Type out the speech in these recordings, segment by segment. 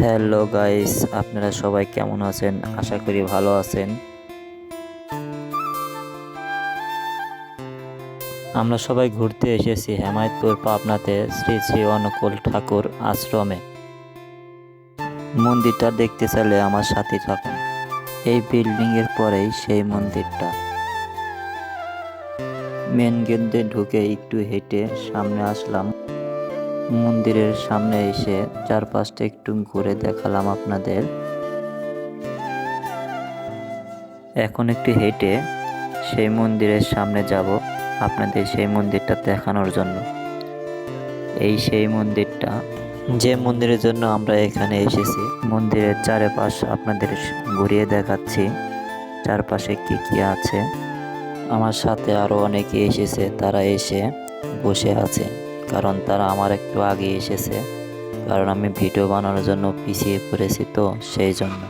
Hello guys, আপনারা সবাই কেমন আছেন? আশা করি ভালো আছেন। আমরা সবাই ঘুরতে এসেছি হেমায়তপুর পাবনাতে শ্রী শ্রী অনুকূল ঠাকুর আশ্রমে। মন্দিরটা দেখতে চাইলে আমার সাথে থাকুন। এই বিল্ডিং এর পরেই সেই মন্দিরটা। মেন গেট দিয়ে ঢুকে একটু হেঁটে সামনে আসলাম। মন্দিরের সামনে এসে চারপাশটা একটু ঘুরে দেখালাম আপনাদের। এখন একটু হেঁটে সেই মন্দিরের সামনে যাব আপনাদের সেই মন্দিরটা দেখানোর জন্য। এই সেই মন্দিরটা যে মন্দিরের জন্য আমরা এখানে এসেছি, মন্দিরের চারপাশ আপনাদের ঘুরিয়ে দেখাচ্ছি, চারপাশে কি কি আছে। আমার সাথে আরও অনেকে এসেছে, তারা এসে বসে আছে। কারণ তারা আমার একটু আগে এসেছে। কারণ আমি ভিডিও বানানোর জন্য পিছিয়ে পড়েছি তো সেই জন্য।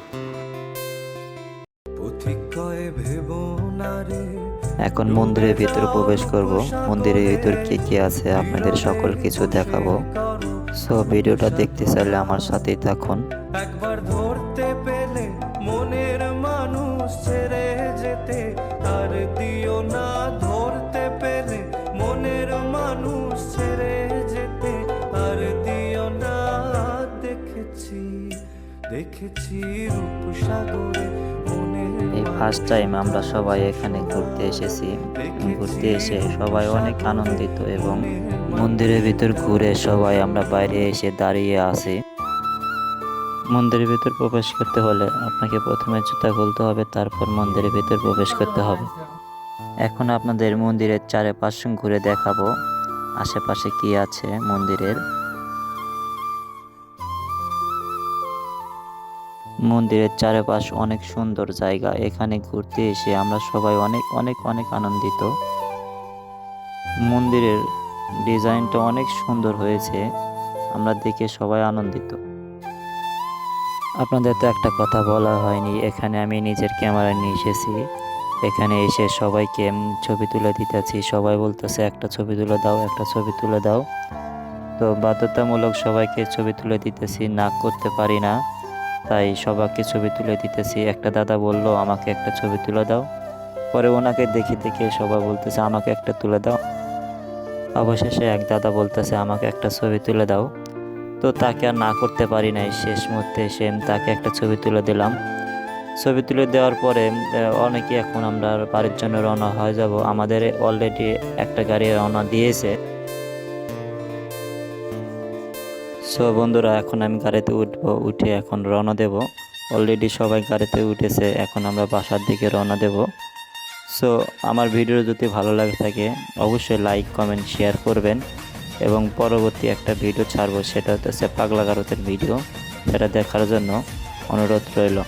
এখন মন্দিরের ভিতরে প্রবেশ করব। মন্দিরের ভিতর কি কি আছে আপনাদের সকল কিছু দেখাবো। সো ভিডিওটা দেখতে চাইলে আমার সাথেই থাকুন। একবার ধরতে পেলে মনের মানুষ ছেড়ে যেতে আর দিও না দেখেছি দেখেছি রূপসাগরে এই ফার্স্ট টাইম আমরা সবাই এখানে ঘুরতে এসেছি। ঘুরতে এসে সবাই অনেক আনন্দিত এবং মন্দিরের ভিতর ঘুরে সবাই আমরা বাইরে এসে দাঁড়িয়ে আছি। মন্দিরের ভিতর প্রবেশ করতে হলে আপনাকে প্রথমে জুতা খুলতে হবে তারপর মন্দিরের ভিতর প্রবেশ করতে হবে। এখন আপনাদের মন্দিরের চারপাশ ঘুরে দেখাবো। আশেপাশে কি আছে মন্দিরের? মন্দিরের চারপাশ অনেক সুন্দর জায়গা। এখানে ঘুরতে এসে আমরা সবাই অনেক অনেক অনেক আনন্দিত। মন্দিরের ডিজাইনটা অনেক সুন্দর হয়েছে। আমরা দেখে সবাই আনন্দিত। আপনাদের তো একটা কথা বলা হয়নি, এখানে আমি নিজের ক্যামেরা নিয়ে এসেছি। এখানে এসে সবাইকে ছবি তুলে দিতেছি। সবাই বলতেছে, একটা ছবি তুলে দাও, একটা ছবি তুলে দাও। তো বাধ্যতামূলক সবাইকে ছবি তুলে দিতেছি, না করতে পারি না। তাই সবাইকে ছবি তুলে দিতেছি। একটা দাদা বলল, আমাকে একটা ছবি তুলে দাও। পরে ওনাকে দেখে দেখে সবাই বলতেছে, আমাকে একটা তুলে দাও। অবশেষে এক দাদা বলতেছে, আমাকে একটা ছবি তুলে দাও। তো তাকে আর না করতে পারি নাই। শেষ মুহূর্তে এসে তাকে একটা ছবি তুলে দিলাম। ছবি তুলে দেওয়ার পরে অনেকে এখন আমরা বাড়ির জন্য রওনা হয়ে যাব। আমাদের অলরেডি একটা গাড়ি রওনা দিয়েছে। সো বন্ধুরা, এখন আমি গাড়িতে উঠবো, উঠে এখন রওনা দেব। অলরেডি সবাই গাড়িতে উঠেছে, এখন আমরা বাসার দিকে রওনা দেব। সো আমার ভিডিও যদি ভালো লাগে থাকে, অবশ্যই লাইক কমেন্ট শেয়ার করবেন। এবং পরবর্তী একটা ভিডিও ছাড়বো, সেটা হচ্ছে পাগলা গারতের ভিডিও সেটা দেখার জন্য অনুরোধ রইল।